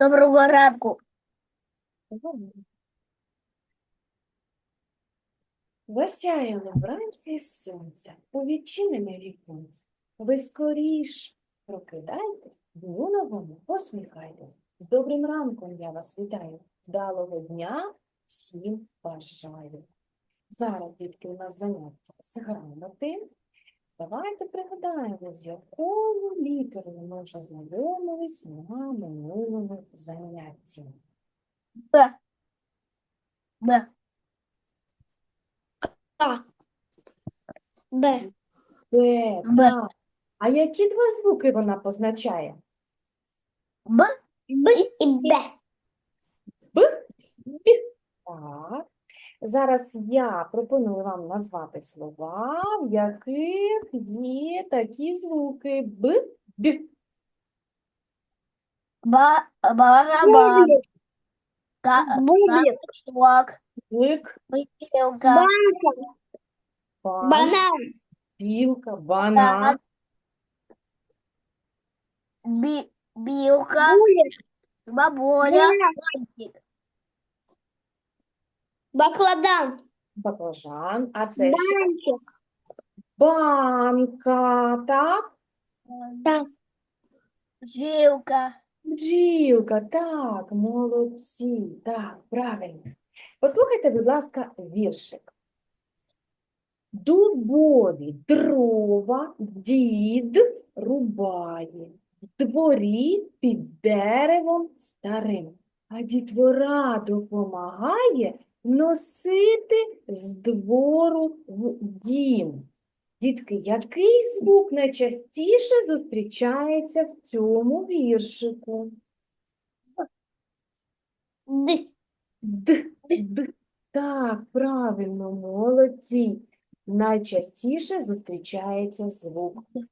Доброго ранку. Засяяло вранці сонця, у відчинене віконце. Ви скоріш прокидайтесь, новому посміхайтесь. З добрим ранком я вас вітаю. Вдалого дня всім бажаю. Зараз, дітки, у нас заняття з грамоти. Давайте пригадаємо, з якою літерою ми вже знайомились на минулому занятті. Б. Б. А. Б. Б, Б. А які два звуки вона позначає? Б. Б і Б. Б, Б. Так. Зараз я пропоную вам назвати слова, в яких є такі звуки Б, Б. Ба. Барабан. Ка- Бублик. Каблук. Бик, Бутылка. Банка. пан, Банан. білка, банан, Би. Билка. Булик. Бабуля. Банан. Бантик. Бакладан. баклажан. А це що? Банчик. Банка, так? Так. Жилка. Бджілка, так, молодці, так, правильно. Послухайте, будь ласка, віршик. Дубові дрова дід рубає, в дворі під деревом старим, а дітвора допомагає носити з двору в дім. Дітки, який звук найчастіше зустрічається в цьому віршику? Д. Д, д. Так, правильно, молодці. Найчастіше зустрічається звук Д.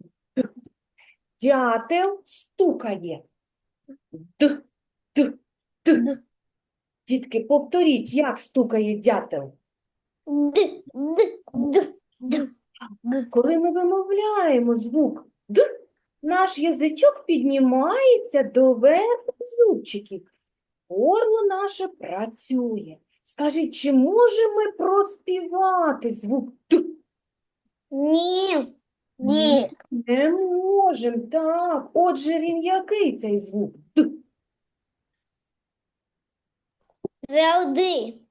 Дятел стукає. Д, д, д. Дітки, повторіть, як стукає дятел. Коли ми вимовляємо звук Д, наш язичок піднімається до верху зубчиків. Горло наше працює. Скажіть, чи можемо ми проспівати звук Д? Ні. Ні. Не можемо, так. Отже, він який цей звук? Д. Твердий.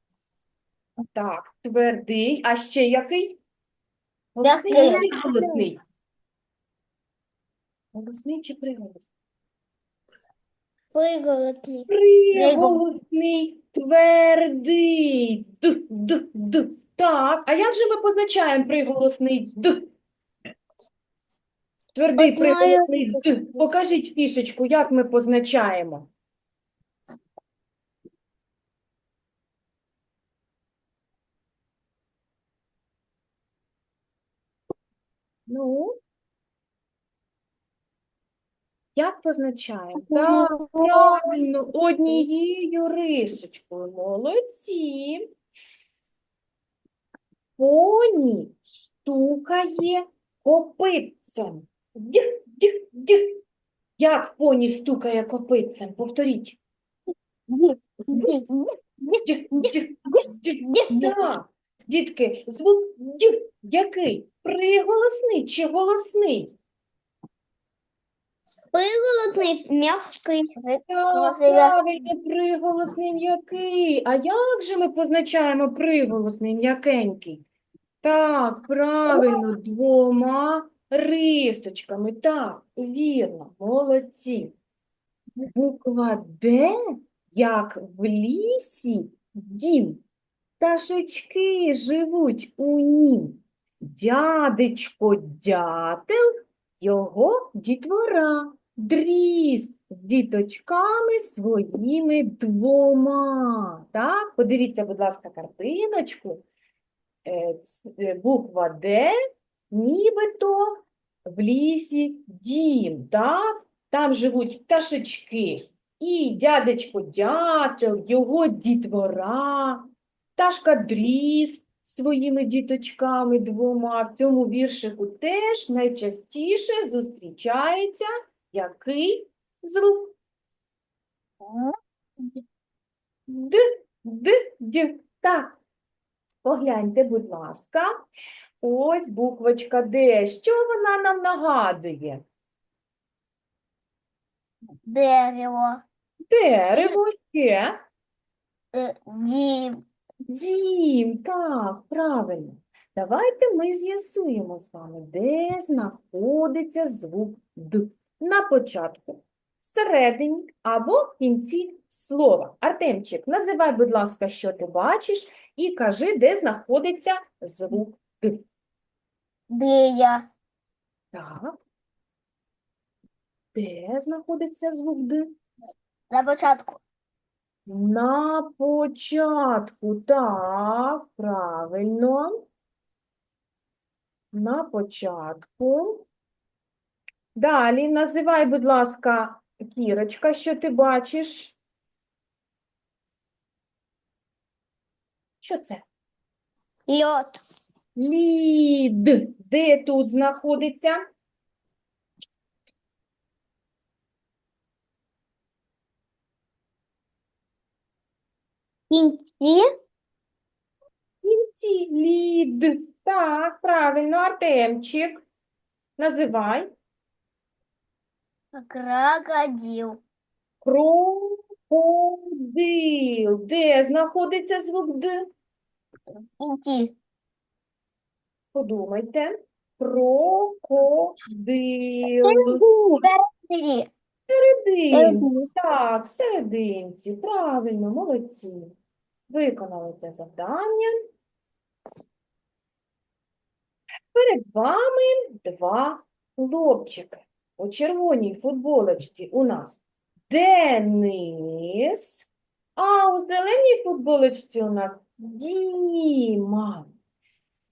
Так, твердий. А ще який? М'який. Голосний чи приголосний? Голосний чи приголосний? Приголосний. Приголосний, твердий, д, д, д. Так, а як же ми позначаємо приголосний д? Твердий приголосний д. Покажіть фішечку, як ми позначаємо. Ну, як позначаємо? Так, правильно, однією рисочкою. Молодці. Поні стукає копитцем. Діх, діх, діх. Як поні стукає копитцем? Повторіть. Ди. Ди. Діх, діх, діх. Д. Так. Дітки, звук діх який? Приголосний чи голосний? Приголосний. М'який. Так, правильно, приголосний м'який. А як же ми позначаємо приголосний м'якенький? Так, правильно, двома рисочками. Так, вірно, молодці. Буква Д, як в лісі, дім. Пташечки живуть у нім. Дядечко дятел, його дітвора, дріст з діточками своїми двома. Так, подивіться, будь ласка, картиночку. Е, е, Буква Д, нібито в лісі дім, так? Там живуть пташечки. І дядечко дятел, його дітвора, пташка дріст своїми діточками двома. В цьому віршику теж найчастіше зустрічається який звук? Д, Д, Д. Так. Погляньте, будь ласка. Ось буквочка Д. Що вона нам нагадує? Дерево. Дерево ще. Е, Дім. Дім, так, правильно. Давайте ми з'ясуємо з вами, де знаходиться звук Д. На початку, всередині або в кінці слова. Артемчик, називай, будь ласка, що ти бачиш, і кажи, де знаходиться звук Д. Де я? Так. Де знаходиться звук Д? На початку. На початку, так, правильно. На початку. Далі називай, будь ласка, Кірочка, що ти бачиш? Що це? Лед. Лід. Де тут знаходиться? Кінці. кінці лід. Так, правильно, Артемчик. Називай. Крокодил. Крокодил. Де знаходиться звук Д? Кінці. Подумайте. Крокодил. Серединці. Так, в серединці. Правильно, молодці. Виконали це завдання. Перед вами два хлопчики. У червоній футболочці у нас Денис, а у зеленій футболочці у нас Діма.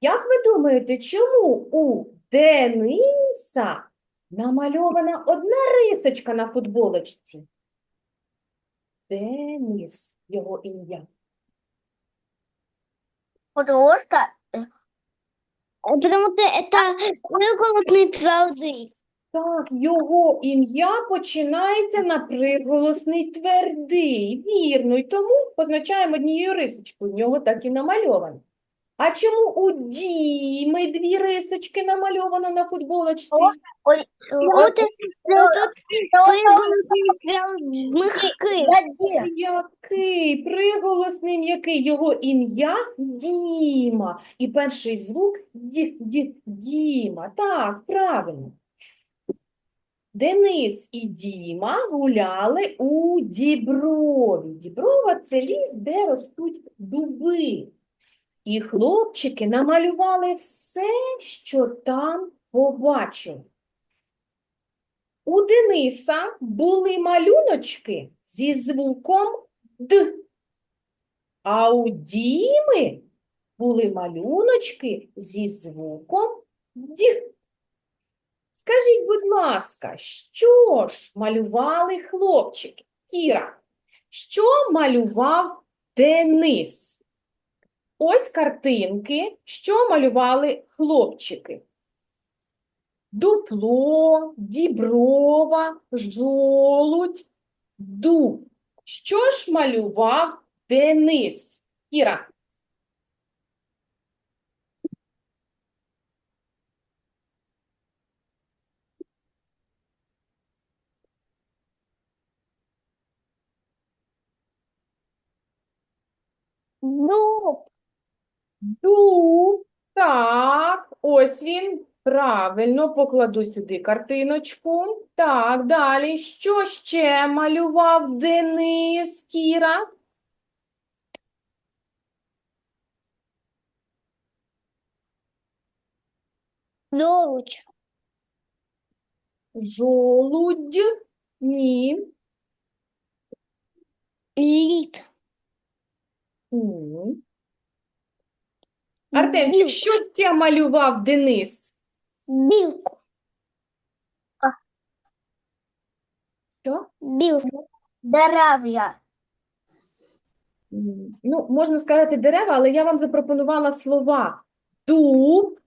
Як ви думаєте, чому у Дениса намальована одна рисочка на футболочці? Денис, його ім'я. Потому что Потому что это выколотный твердый. Так, його ім'я починається на приголосний твердий. Вірно, і тому позначаємо однією рисочкою. У нього так і намальовано. А чому у Діми дві рисочки намальовано на футболочці? ой, Потому ой, что тут выколотный твердый. Мягкий. Дядя. Який приголосний м'який його ім'я Діма. І перший звук ді, ді, Діма. Так, правильно. Денис і Діма гуляли у Діброві. Діброва це ліс, де ростуть дуби. І хлопчики намалювали все, що там побачили. У Дениса були малюночки зі звуком Д. А у Діми були малюночки зі звуком Д. Скажіть, будь ласка, що ж малювали хлопчики? Кіра, що малював Денис? Ось картинки, що малювали хлопчики. Дупло, діброва, жолудь, дуб. Що ж малював Денис? Кіра. Дуб. Дуб. Так, ось він. Правильно, покладу сюди картиночку. Так, далі. Що ще малював Денис, Кіра? Золуч. Жолудь. Ні. Лід. Ні. Артемчик, Білку. що ще малював Денис? Білку. Що? Білку. Дерев'я. Ну, можна сказати дерева, але я вам запропонувала слова дуб,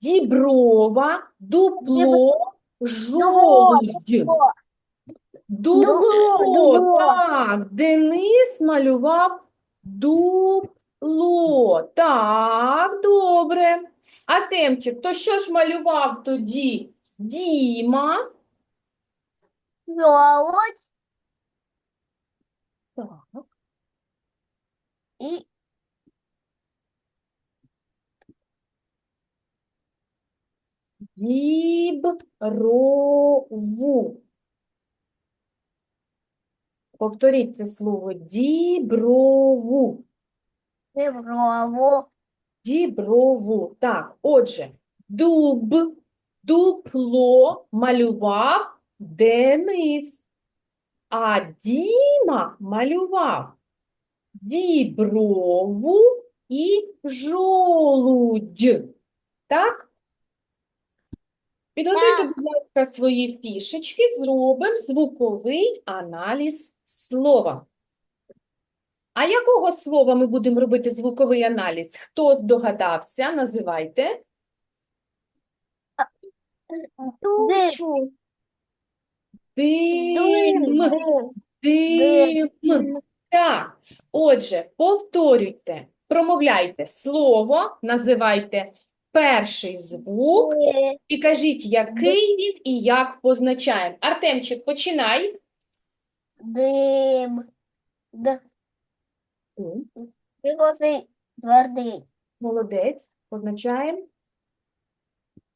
діброва, дупло, жолудь. Дупло, Дупло. так, Денис малював дупло. Так, добре. А Темчик, то що ж малював тоді? Діма. Жолудь Так. і Діброву. Повторіть це слово. Діброву. Діброву. Діброву. Так, отже, дуб, дупло малював Денис, а Діма малював діброву і жолудь. Так? Підготуйте, будь ласка, свої фішечки, зробимо звуковий аналіз слова. А якого слова ми будемо робити звуковий аналіз? Хто здогадався? Називайте. Тучу. Дим. Дим. Так. Отже, повторюйте, промовляйте слово, називайте перший звук і кажіть, який він і як позначаємо. Артемчик, починай. Дим. Д. Приголосний твердий. Молодець. Позначаємо.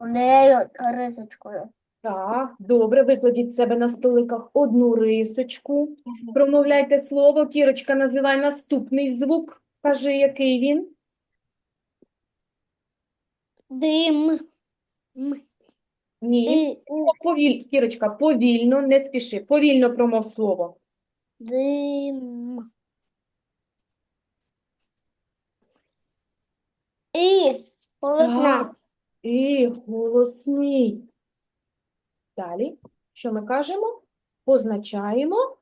Нею рисочкою. Так, добре, викладіть себе на столиках одну рисочку. Промовляйте слово. Кірочка, називай наступний звук. Кажи, який він. Дим. Ні. Повіль... Кірочка, повільно, не спіши. Повільно промов слово. Дим. І холодна. Так. І голосний. Далі. Що ми кажемо? Позначаємо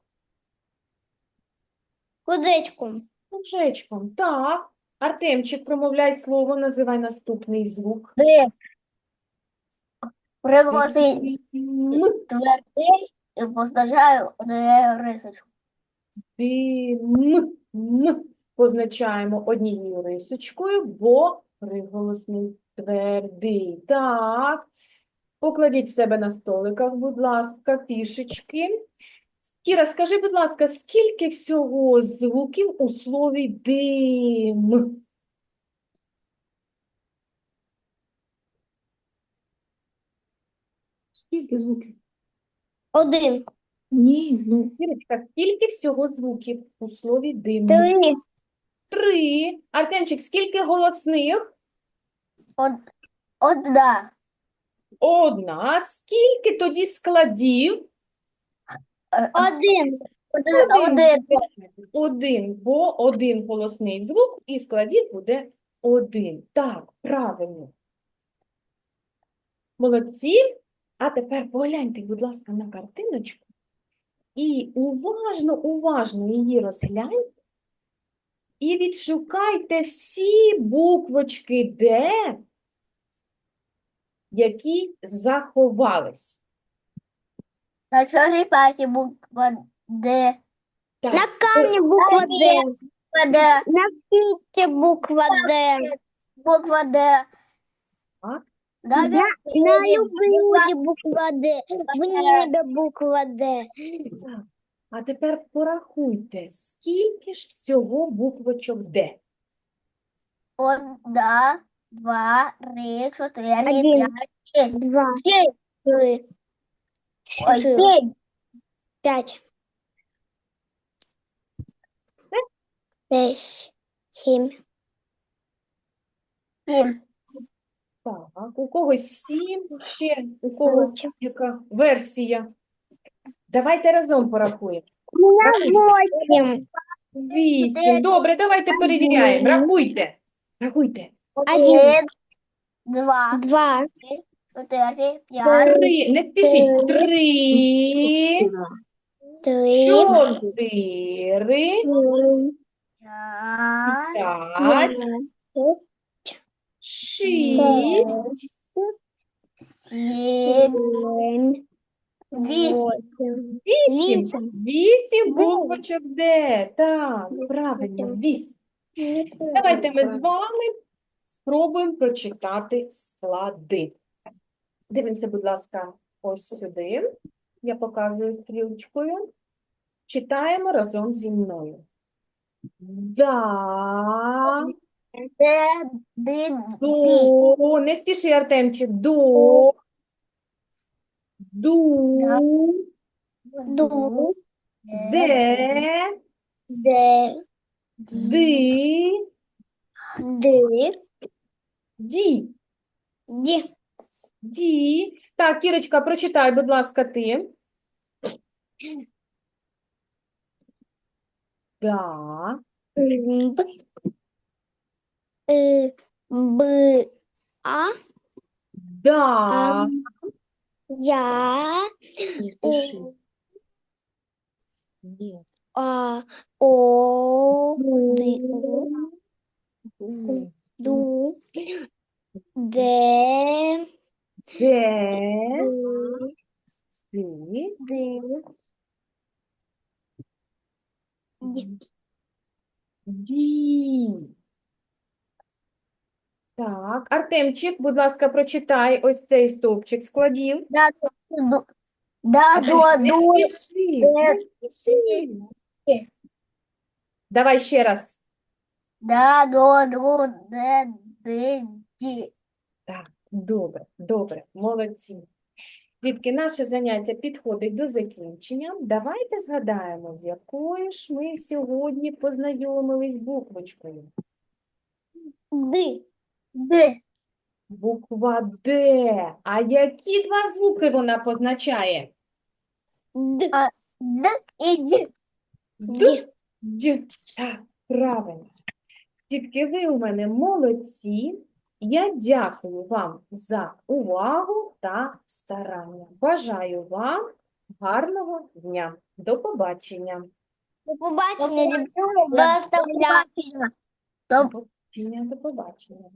Кудечком. кружечком. Так. Артемчик, промовляй слово, називай наступний звук. Дим. Приголосний М. твердий і позначаю рисочку. Дим. М. Позначаємо однією рисочкою, бо приголосний твердий. Так. Покладіть в себе на столиках, будь ласка, фішечки. Кіра, скажи, будь ласка, скільки всього звуків у слові дим? Скільки звуків? Один. Ні, ну, Кірочка, скільки всього звуків у слові дим? Три. Три. Артемчик, скільки голосних? Од- Одна. Одна. Скільки тоді складів? Е, Один. Один. Один. Один, бо один голосний звук і складів буде один. Так, правильно. Молодці. А тепер погляньте, будь ласка, на картиночку і уважно, уважно її розгляньте і відшукайте всі буквочки Д, які заховались. На чорній паті буква Д. Так, На камні буква Д. Буква Д. На квітці буква Д. Буква Д. Так. На На любові буква Д. В небі буква Д. Так, а тепер порахуйте, скільки ж всього буквочок Д? Одна, два, три, чотири, Один. п'ять, шість. Два. Шість. Три. Ой, сім. П'ять. Шесть. Сім. Сім. Так, у когось сім, ще у когось яка версія. Давайте разом порахуємо. Восемь. Вісім. Добре, давайте перевіряємо. Рахуйте. Рахуйте. Один, два, Два. чотири, п'ять, Три. Не спішіть. Три, Три. чотири, п'ять, п'ять, шість, сім. Вісім. Вісім. Вісім. Буквочок Д. Так, правильно, вісім. Давайте ми з вами спробуємо прочитати склади. Дивимося, будь ласка, ось сюди. Я показую стрілочкою. Читаємо разом зі мною. Да, до, не спіши, Артемчик, до, ду, Ду. де, Де. ди, Ди. ді. Ді. Ді. Так, Кірочка, прочитай, будь ласка, ти. Да. Б. Е, Б. А. Да. А. Я. Не спеши. Нет. А. О. Ди. Ду. Ду. Де. Де. Ди. Ти. Ді. Так, Артемчик, будь ласка, прочитай ось цей стовпчик складів. Да, до, да, до, до. Давай ще раз. да, до, до, де, ди, ді. Так, добре, добре, молодці. Дітки, наше заняття підходить до закінчення. Давайте згадаємо, з якою ж ми сьогодні познайомились буквочкою. Ди. Ди. Буква Д. А які два звуки вона позначає? Д. Д і ді. Ді. Дж. Так, правильно. Дітки, ви у мене молодці. Я дякую вам за увагу та старання. Бажаю вам гарного дня. До побачення. До побачення. До побачення. До побачення. До побачення.